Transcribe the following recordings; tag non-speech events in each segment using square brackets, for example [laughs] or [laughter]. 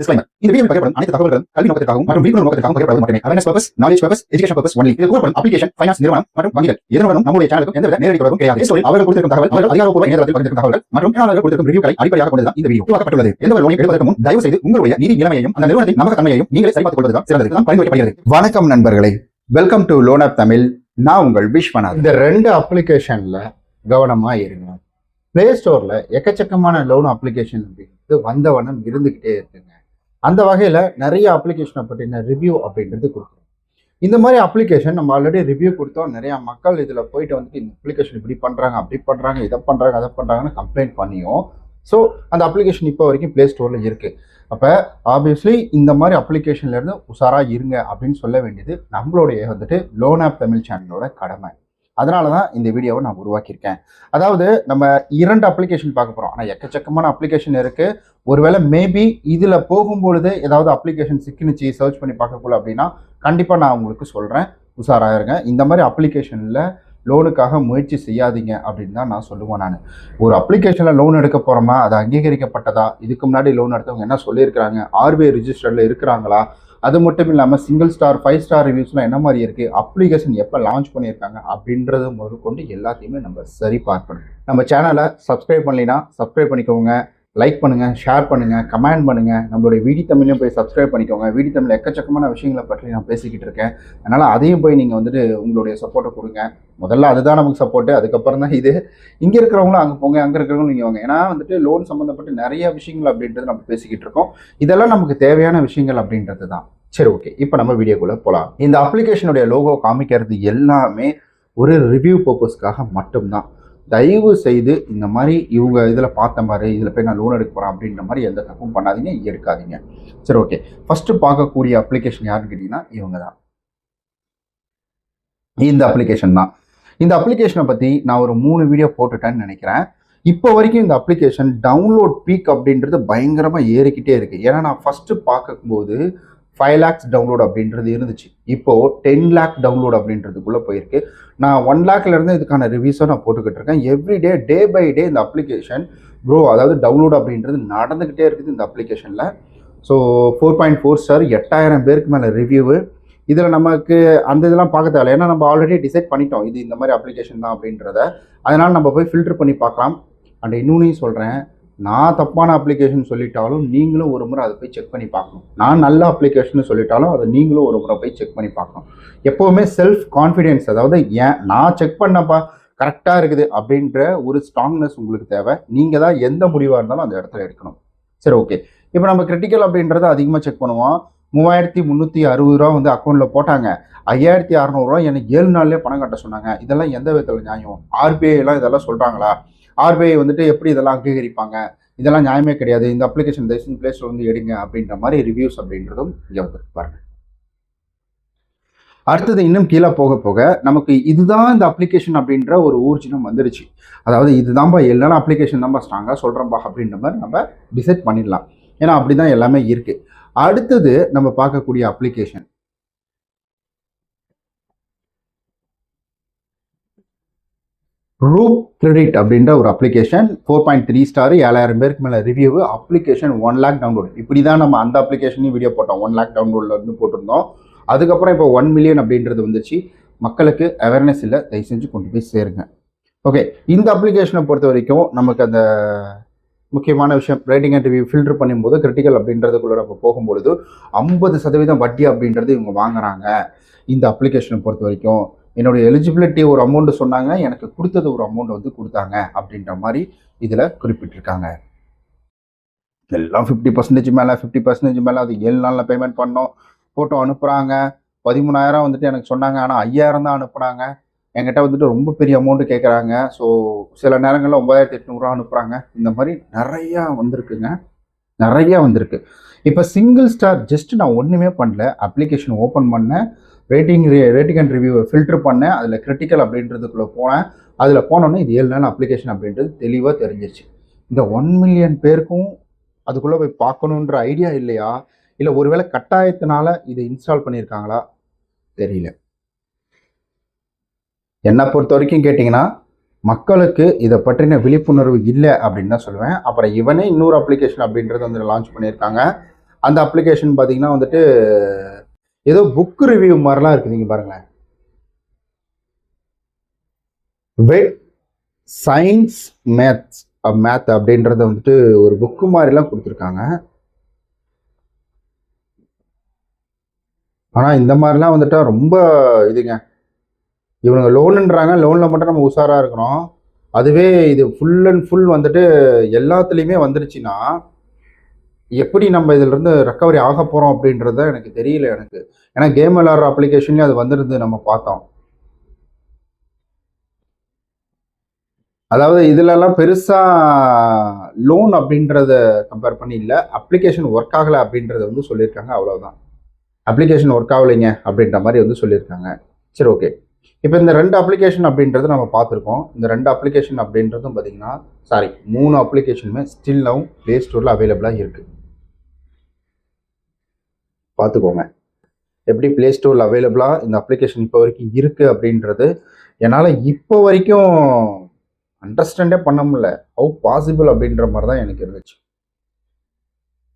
Disclaimer. இந்த வீடியோவில் பகிரப்படும் அனைத்து தகவல்களும் கல்வி நோக்கத்திற்காகவும் மற்றும் விழிப்புணர்வு நோக்கத்திற்காகவும் பகிரப்படுவது மட்டுமே. Awareness purpose knowledge purpose education purpose only இது கூறப்படும் அப்ளிகேஷன் ஃபைனான்ஸ் நிறுவனம் மற்றும் வங்கிகள். இதனுடனும் நம்முடைய சேனலுக்கும் எந்தவித நேரடி தொடர்பும் கிடையாது. இந்த ஸ்டோரில் அவர்கள் கொடுத்திருக்கும் தகவல் அவர்கள் அதிகாரப்பூர்வ இணையதளத்தில் பகிர்ந்திருக்கும் தகவல்கள் மற்றும் பயனாளர்கள் கொடுத்திருக்கும் ரிவ்யூக்களை அடிப்படையாக கொண்டுதான் இந்த வீடியோ உருவாக்கப்பட்டுள்ளது. எந்த ஒரு லோனை எடுப்பதற்கு முன் தயவு செய்து உங்களுடைய நிதி நிலைமையையும் அந்த நிறுவனத்தின் நம்பகத்தன்மையையும் நீங்களே சரிபார்த்துக் கொள்வதுதான் சிறந்தது. தான் பரிந்துரைக்கப்படுகிறது. வணக்கம் நண்பர்களே. Welcome to loan app Tamil நான் உங்கள் விஸ்வநாத் இந்த ரெண்டு அப்ளிகேஷன்ல கவனமா இருங்க. பிளே ஸ்டோர்ல எக்கச்சக்கமான லோன் அப்ளிகேஷன் வந்தவனம் இருந்துகிட்டே இருக்குங்க. அந்த வகையில் நிறைய அப்ளிகேஷனை பற்றின ரிவ்யூ அப்படின்றது கொடுக்குறோம். இந்த மாதிரி அப்ளிகேஷன் நம்ம ஆல்ரெடி ரிவ்யூ கொடுத்தோம். நிறையா மக்கள் இதில் போயிட்டு வந்துட்டு இந்த அப்ளிகேஷன் இப்படி பண்ணுறாங்க அப்படி பண்ணுறாங்க இதை பண்ணுறாங்க அதை பண்ணுறாங்கன்னு கம்ப்ளைண்ட் பண்ணியும். ஸோ அந்த அப்ளிகேஷன் இப்போ வரைக்கும் ப்ளே ஸ்டோரில் இருக்குது அப்போ ஆப்வியஸ்லி இந்த மாதிரி அப்ளிகேஷன்லேருந்து உஷாராக இருங்க அப்படின்னு சொல்ல வேண்டியது நம்மளுடைய வந்துட்டு லோன் ஆப் தமிழ் சேனலோட கடமை. அதனால தான் இந்த வீடியோவை நான் உருவாக்கியிருக்கேன். அதாவது நம்ம இரண்டு அப்ளிகேஷன் பார்க்க போகிறோம் ஆனால் எக்கச்சக்கமான அப்ளிகேஷன் இருக்குது ஒருவேளை மேபி இதில் போகும்பொழுது ஏதாவது அப்ளிகேஷன் சிக்கினுச்சு சர்ச் பண்ணி பார்க்கக்குள்ள அப்படின்னா கண்டிப்பாக நான் உங்களுக்கு சொல்கிறேன் உஷாராக இருங்க. இந்த மாதிரி அப்ளிகேஷனில் லோனுக்காக முயற்சி செய்யாதீங்க அப்படின்னு தான் நான் சொல்லுவேன் நான். ஒரு அப்ளிகேஷனில் லோன் எடுக்க போகிறோமா அது அங்கீகரிக்கப்பட்டதா? இதுக்கு முன்னாடி லோன் எடுத்தவங்க என்ன சொல்லியிருக்கிறாங்க? ஆர்பிஐ ரிஜிஸ்டரில் இருக்கிறாங்களா? அது மட்டும் இல்லாமல் சிங்கிள் ஸ்டார் ஃபைவ் ஸ்டார் ரிவ்யூஸ்லாம் என்ன மாதிரி இருக்குது அப்ளிகேஷன் எப்போ லான்ச் பண்ணியிருக்காங்க? அப்படின்றது முதற்கொண்டு எல்லாத்தையுமே நம்ம சரி பார்க்கணும். நம்ம சேனலை சப்ஸ்கிரைப் பண்ணலைன்னா சப்ஸ்கிரைப் பண்ணிக்கோங்க. லைக் பண்ணுங்கள் ஷேர் பண்ணுங்கள் கமெண்ட் பண்ணுங்கள் நம்மளுடைய வீடி தமிழையும் போய் சப்ஸ்கிரைப் பண்ணிக்கோங்க. வீடி தமிழ் எக்கச்சக்கமான விஷயங்களை பற்றி நான் பேசிக்கிட்டு இருக்கேன். அதனால் அதையும் போய் நீங்கள் வந்துட்டு உங்களுடைய சப்போர்ட்டை கொடுங்க. முதல்ல அதுதான் நமக்கு சப்போர்ட்டு அதுக்கப்புறம் தான் இது. இங்கே இருக்கிறவங்களும் அங்கே போங்க அங்கே இருக்கிறவங்களும் நீங்கள் வாங்க. ஏன்னா வந்துட்டு லோன் சம்மந்தப்பட்டு நிறைய விஷயங்கள் அப்படின்றது நம்ம பேசிக்கிட்டு இருக்கோம். இதெல்லாம் நமக்கு தேவையான விஷயங்கள் அப்படின்றது தான். சரி ஓகே இப்போ நம்ம வீடியோக்குள்ளே போகலாம் இந்த அப்ளிகேஷனுடைய லோகோ காமிக்கிறது எல்லாமே ஒரு ரிவ்யூ பர்பஸ்க்காக மட்டும்தான். தயவு செய்து இந்த மாதிரி இவங்க இதில் பார்த்த மாதிரி இதில் போய் நான் லோன் எடுக்க போகிறேன் அப்படின்ற மாதிரி எந்த தப்பும் பண்ணாதீங்க எடுக்காதீங்க சரி ஓகே ஃபஸ்ட்டு பார்க்கக்கூடிய அப்ளிகேஷன் யாருன்னு கேட்டிங்கன்னா இவங்க தான். இந்த அப்ளிகேஷன் தான். இந்த அப்ளிகேஷனை பற்றி நான் ஒரு மூணு வீடியோ போட்டுட்டேன்னு நினைக்கிறேன். இப்போ வரைக்கும் இந்த அப்ளிகேஷன் டவுன்லோட் பீக் அப்படின்றது பயங்கரமாக ஏறிக்கிட்டே இருக்குது ஏன்னா நான் ஃபஸ்ட்டு பார்க்கும்போது ஃபைவ் லேக்ஸ் டவுன்லோட் அப்படின்றது இருந்துச்சு. இப்போது டென் லேக் டவுன்லோட் அப்படின்றதுக்குள்ளே போயிருக்கு. நான் ஒன் லேக்லேருந்து இதுக்கான ரிவ்யூஸை நான் போட்டுக்கிட்டு இருக்கேன். எவ்ரிடே டே பை டே இந்த அப்ளிகேஷன் ப்ரோ அதாவது டவுன்லோட் அப்படின்றது நடந்துக்கிட்டே இருக்குது இந்த அப்ளிகேஷனில் so four point four star எட்டாயிரம் பேருக்கு மேலே ரிவ்யூவு இதில் நமக்கு அந்த இதெல்லாம் பார்க்க தேவையில்ல ஏன்னா நம்ம ஆல்ரெடி டிசைட் பண்ணிட்டோம். இது இந்த மாதிரி அப்ளிகேஷன் தான் அப்படின்றத. அதனால் நம்ம போய் ஃபில்டர் பண்ணி பார்க்கலாம். அண்ட் இன்னொன்னையும் சொல்கிறேன் நான் தப்பான அப்ளிகேஷன் சொல்லிட்டாலும் நீங்களும் ஒரு முறை அதை போய் செக் பண்ணி பார்க்கணும். நான் நல்ல அப்ளிகேஷன் சொல்லிட்டாலும் அதை நீங்களும் ஒரு முறை போய் செக் பண்ணி பார்க்கணும். எப்போவுமே செல்ஃப் கான்ஃபிடென்ஸ் அதாவது ஏன் நான் செக் பண்ணப்பா கரெக்டாக இருக்குது அப்படின்ற ஒரு ஸ்ட்ராங்னஸ் உங்களுக்கு தேவை. நீங்கள் தான் எந்த முடிவாக இருந்தாலும் அந்த இடத்துல எடுக்கணும். சரி ஓகே இப்போ நம்ம கிரிட்டிக்கல் அப்படின்றத அதிகமாக செக் பண்ணுவோம். மூவாயிரத்தி முந்நூற்றி அறுபது ரூபா வந்து அக்கௌண்ட்டில் போட்டாங்க. ஐயாயிரத்தி அறநூறுவா எனக்கு ஏழு நாள்லேயே பணம் கட்ட சொன்னாங்க. இதெல்லாம் எந்த விதத்தில் நியாயம்? ஆர்பிஐ எல்லாம் இதெல்லாம் சொல்கிறாங்களா ஆர்பிஐ வந்துட்டு எப்படி இதெல்லாம் அங்கீகரிப்பாங்க? இதெல்லாம் நியாயமே கிடையாது. இந்த அப்ளிகேஷன் தயவுசெய்து பிளே ஸ்டோர் வந்து எடுங்க அப்படின்ற மாதிரி ரிவ்யூஸ் அப்படின்றதும் இங்கே வந்துருக்கு பாருங்க அடுத்தது இன்னும் கீழே போக போக நமக்கு இதுதான் இந்த அப்ளிகேஷன் அப்படின்ற ஒரு ஊர்ஜினம் வந்துருச்சு அதாவது இதுதான்பா எல்லாரும் அப்ளிகேஷன் தான்ப்பா ஸ்ட்ராங்காக சொல்கிறோம்பா அப்படின்ற மாதிரி நம்ம டிசைட் பண்ணிடலாம். ஏன்னா அப்படி தான் எல்லாமே இருக்குது அடுத்தது நம்ம பார்க்கக்கூடிய அப்ளிகேஷன் ரூப் கிரெடிட் அப்படின்ற ஒரு application four point three star ஏழாயிரம் பேருக்கு மேலே review application one lakh download இப்படி தான் நம்ம அந்த அப்ளிகேஷனையும் வீடியோ போட்டோம். ஒன் லேக் டவுன்லோட்லேருந்து போட்டிருந்தோம். அதுக்கப்புறம் இப்போ ஒன் மில்லியன் அப்படின்றது வந்துச்சு. மக்களுக்கு அவேர்னஸ் இல்லை. தயவு செஞ்சு கொண்டு போய் சேருங்க. ஓகே இந்த அப்ளிகேஷனை பொறுத்த வரைக்கும் நமக்கு அந்த முக்கியமான விஷயம் ரேட்டிங் அண்ட் ரிவ்யூ ஃபில்டர் பண்ணும்போது கிரிட்டிக்கல் அப்படின்றதுக்குள்ள நம்ம போகும்பொழுது ஐம்பது சதவீதம் வட்டி அப்படின்றது இவங்க வாங்குறாங்க. இந்த அப்ளிகேஷனை பொறுத்த வரைக்கும். என்னுடைய எலிஜிபிலிட்டி ஒரு அமௌண்ட் சொன்னாங்க எனக்கு கொடுத்தது ஒரு அமௌண்ட் வந்து கொடுத்தாங்க அப்படின்ற மாதிரி இதில் குறிப்பிட்டிருக்காங்க. எல்லாம் ஃபிஃப்டி பர்சன்டேஜ் மேலே ஃபிஃப்டி பர்சன்டேஜ் மேலே அது ஏழு நாளில் பேமெண்ட் பண்ணோம். ஃபோட்டோ அனுப்புகிறாங்க பதிமூணாயிரம் வந்துட்டு எனக்கு சொன்னாங்க ஆனால் ஐயாயிரம் தான் அனுப்புனாங்க. என்கிட்ட வந்துட்டு ரொம்ப பெரிய அமௌண்ட்டு கேட்குறாங்க ஸோ சில நேரங்களில் ஒன்பதாயிரத்தி எட்நூறுரூவா அனுப்புகிறாங்க இந்த மாதிரி நிறையா வந்திருக்குங்க. நிறையா வந்திருக்கு. இப்போ சிங்கிள் ஸ்டார் ஜஸ்ட் நான் ஒன்றுமே பண்ணல. அப்ளிகேஷன் ஓப்பன் பண்ணேன். ரேட்டிங் ரேட்டிங் அண்ட் ரிவ்யூவை ஃபில்டர் பண்ணேன். அதில் கிரிட்டிக்கல் அப்படின்றதுக்குள்ளே போனேன். அதில் போனோன்னே இது ஏழு நாள் அப்ளிகேஷன் அப்படின்றது தெளிவாக தெரிஞ்சிச்சு இந்த ஒன் மில்லியன் பேருக்கும் அதுக்குள்ளே போய் பார்க்கணுன்ற ஐடியா இல்லையா? இல்லை ஒருவேளை கட்டாயத்தினால இதை இன்ஸ்டால் பண்ணியிருக்காங்களா? தெரியல. என்னை பொறுத்த வரைக்கும் கேட்டிங்கன்னா மக்களுக்கு இதை பற்றின விழிப்புணர்வு இல்லை அப்படின்னு தான் சொல்லுவேன். அப்புறம் இவனே இன்னொரு அப்ளிகேஷன் அப்படின்றது வந்து லான்ச் பண்ணியிருக்காங்க. அந்த அப்ளிகேஷன் பார்த்தீங்கன்னா வந்துட்டு ஏதோ புக் ரிவ்யூ மாதிரிலாம் இருக்குது நீங்கள் பாருங்களேன். வெட் சயின்ஸ் மேத்ஸ் மேத் அப்படின்றத வந்துட்டு ஒரு புக்கு மாதிரிலாம் கொடுத்துருக்காங்க. ஆனால் இந்த மாதிரிலாம் வந்துட்டா ரொம்ப இதுங்க. இவனுங்க லோனுன்றாங்க லோனில் மட்டும் நம்ம உஷாராக இருக்கிறோம் அதுவே இது ஃபுல் அண்ட் ஃபுல் வந்துட்டு எல்லாத்துலேயுமே வந்துருச்சுன்னா எப்படி நம்ம இதிலிருந்து ரெக்கவரி ஆக போகிறோம் அப்படின்றத எனக்கு தெரியல எனக்கு. ஏன்னா கேம் விளாட்ற அப்ளிகேஷன்லேயும் அது வந்துருந்து நம்ம பார்த்தோம். அதாவது இதுலலாம் பெருசாக லோன் அப்படின்றத கம்பேர் பண்ணி இல்லை அப்ளிகேஷன் ஒர்க் ஆகலை அப்படின்றத வந்து சொல்லியிருக்காங்க அவ்வளோதான் அப்ளிகேஷன் ஒர்க் ஆகலைங்க அப்படின்ற மாதிரி வந்து சொல்லியிருக்காங்க. சரி ஓகே இப்போ இந்த ரெண்டு அப்ளிகேஷன் அப்படின்றது நம்ம பார்த்துருக்கோம். இந்த ரெண்டு அப்ளிகேஷன் அப்படின்றதும் பார்த்தீங்கன்னா சாரி மூணு அப்ளிகேஷனுமே ஸ்டில் நவ் ப்ளே ஸ்டோரில் அவைலபிளாக இருக்குது பார்த்துக்கோங்க. எப்படி ப்ளே ஸ்டோரில் அவைலபிளாக இந்த அப்ளிகேஷன் இப்போ வரைக்கும் இருக்குது அப்படின்றது என்னால் இப்போ வரைக்கும் அண்டர்ஸ்டாண்டே பண்ண முடியல. ஹவு பாசிபிள் அப்படின்ற மாதிரி தான் எனக்கு இருந்துச்சு.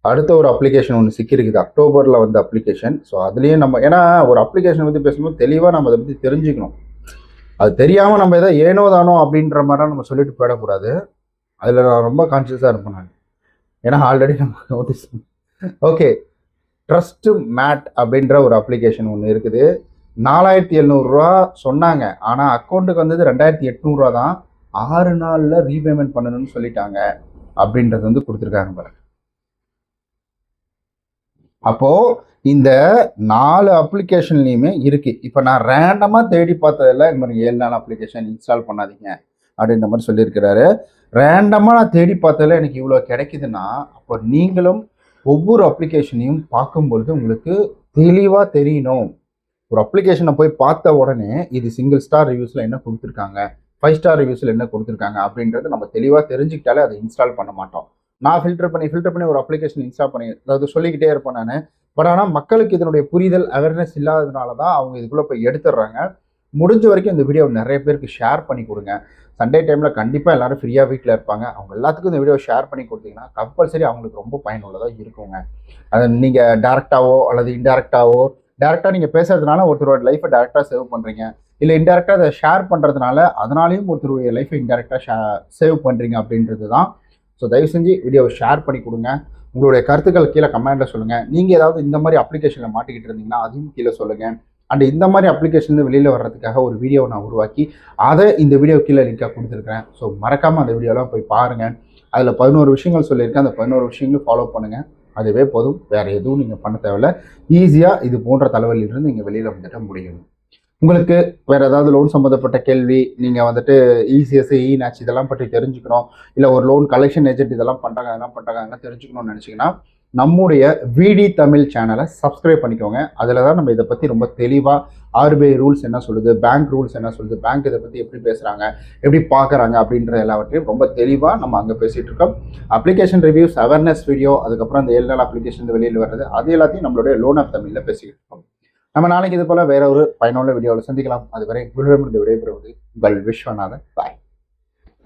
அடுத்த ஒரு அப்ளிகேஷன் ஒன்று சிக்கியிருக்குது அக்டோபரில் வந்த அப்ளிகேஷன் ஸோ அதுலேயும் நம்ம ஏன்னா ஒரு அப்ளிகேஷன் பற்றி பேசும்போது தெளிவாக நம்ம அதை பற்றி தெரிஞ்சுக்கணும். அது தெரியாமல் நம்ம எதாவது ஏனோ தானோ அப்படின்ற மாதிரிலாம் நம்ம சொல்லிட்டு போயிடக்கூடாது. அதில் நான் ரொம்ப கான்சியஸாக இருப்பேன் நான். ஏன்னா ஆல்ரெடி நம்ம [laughs] நோட்டீஸ் ஓகே ட்ரஸ்ட் மேட் அப்படின்ற ஒரு அப்ளிகேஷன் ஒன்று இருக்குது. நாலாயிரத்தி எழுநூறுரூவா சொன்னாங்க. ஆனால் அக்கௌண்ட்டுக்கு வந்தது ரெண்டாயிரத்தி எட்நூறுரூவா தான். ஆறு நாளில் ரீபேமெண்ட் பண்ணணும்னு சொல்லிட்டாங்க. அப்படின்றது வந்து கொடுத்துருக்காங்க பாருங்க. அப்போது இந்த நாலு அப்ளிகேஷன்லையுமே இருக்குது இப்போ நான் ரேண்டமாக தேடி பார்த்ததில் இந்த மாதிரி ஏழு நாள் அப்ளிகேஷன் இன்ஸ்டால் பண்ணாதீங்க. அப்படின்ற மாதிரி சொல்லியிருக்கிறாரு. ரேண்டமாக நான் தேடி பார்த்ததில் எனக்கு இவ்வளோ கிடைக்குதுன்னா அப்போ நீங்களும் ஒவ்வொரு அப்ளிகேஷனையும் பார்க்கும்பொழுது உங்களுக்கு தெளிவாக தெரியணும். ஒரு அப்ளிகேஷனை போய் பார்த்த உடனே இது சிங்கிள் ஸ்டார் ரிவ்யூஸில் என்ன கொடுத்துருக்காங்க? ஃபைவ் ஸ்டார் ரிவ்யூஸில் என்ன கொடுத்துருக்காங்க? அப்படின்றது நம்ம தெளிவாக தெரிஞ்சுக்கிட்டாலே அதை இன்ஸ்டால் பண்ண மாட்டோம். நான் ஃபில்டர் பண்ணி ஃபில்டர் பண்ணி ஒரு அப்ளிகேஷன் இன்ஸ்டால் பண்ணி அதாவது சொல்லிக்கிட்டே இருப்பேன் நான். பட் ஆனால் மக்களுக்கு இதனுடைய புரிதல் அவேர்னஸ் இல்லாததுனால தான் அவங்க இதுக்குள்ளே போய் எடுத்துடுறாங்க. முடிஞ்ச வரைக்கும் இந்த வீடியோ நிறைய பேருக்கு ஷேர் பண்ணி கொடுங்க. சண்டே டைமில் கண்டிப்பாக எல்லாரும் ஃப்ரீயாக வீட்டில் இருப்பாங்க. அவங்க எல்லாத்துக்கும் இந்த வீடியோ ஷேர் பண்ணி கொடுத்தீங்கன்னா கம்பல்சரி அவங்களுக்கு ரொம்ப பயனுள்ளதாக இருக்குங்க. அது நீங்கள் டேரெக்டாவோ அல்லது இன்டெரக்டாவோ டேரெக்டாக நீங்கள் பேசுறதுனால ஒருத்தரோட லைஃப்பை டேரெக்டாக சேவ் பண்ணுறீங்க இல்லை இன்டெரக்டாக அதை ஷேர் பண்ணுறதுனால அதனாலையும் ஒருத்தருடைய லைஃப்பை இன்டெரக்டாக ஷே சேவ் பண்ணுறீங்க அப்படின்றது தான் ஸோ தயவு செஞ்சு வீடியோவை ஷேர் பண்ணி கொடுங்க. உங்களுடைய கருத்துக்கள் கீழே கமெண்ட்டில் சொல்லுங்கள் நீங்கள் ஏதாவது இந்த மாதிரி அப்ளிகேஷனில் மாட்டிக்கிட்டு இருந்தீங்கன்னா அதையும் கீழே சொல்லுங்கள் அண்ட் இந்த மாதிரி அப்ளிகேஷன் வெளியில் வர்றதுக்காக ஒரு வீடியோவை நான் உருவாக்கி அதை இந்த வீடியோ கீழே லிங்காக கொடுத்துருக்கேன் ஸோ மறக்காமல் அந்த வீடியோலாம் போய் பாருங்கள் அதில் பதினோரு விஷயங்கள் சொல்லியிருக்கேன். அந்த பதினோரு விஷயங்களும் ஃபாலோ பண்ணுங்கள் அதுவே போதும். வேறு எதுவும் நீங்கள் பண்ண தேவையில்ல. ஈஸியாக இது போன்ற தலைவலியிலிருந்து நீங்கள் வெளியில் வந்துட்டு முடியும். உங்களுக்கு வேறு ஏதாவது லோன் சம்மந்தப்பட்ட கேள்வி நீங்கள் வந்துட்டு E இசிஎஸ் இ இதெல்லாம் பற்றி தெரிஞ்சுக்கணும். இல்லை ஒரு லோன் கலெக்ஷன் ஏஜென்ட் இதெல்லாம் பண்ணுறாங்க அதெல்லாம் பண்ணுறாங்க அதெல்லாம் தெரிஞ்சுக்கணும்னு நினச்சிங்கன்னா நம்முடைய விடி தமிழ் சேனலை சப்ஸ்கிரைப் பண்ணிக்கோங்க. அதில் தான் நம்ம இதை பற்றி ரொம்ப தெளிவாக ஆர்பிஐ ரூல்ஸ் என்ன சொல்லுது பேங்க் ரூல்ஸ் என்ன சொல்லுது பேங்க் இதை பற்றி எப்படி பேசுகிறாங்க எப்படி பார்க்குறாங்க அப்படின்ற எல்லாவற்றையும் ரொம்ப தெளிவாக நம்ம அங்கே பேசிகிட்டு இருக்கோம். அப்ளிகேஷன் ரிவ்யூஸ் அவேர்னஸ் வீடியோ அதுக்கப்புறம் அந்த ஏழு நாள் அப்ளிகேஷன் வெளியில் வர்றது அது எல்லாத்தையும் நம்மளுடைய லோன் ஆஃப் தமிழில் பேசிக்கிட்டு இருக்கோம். நம்ம நாளைக்கு இது போல் வேற ஒரு பயனுள்ள வீடியோவில் சந்திக்கலாம். அதுவரை விடுதலை விடைபெறுவது உங்கள் விஸ்வநாதன். பாய்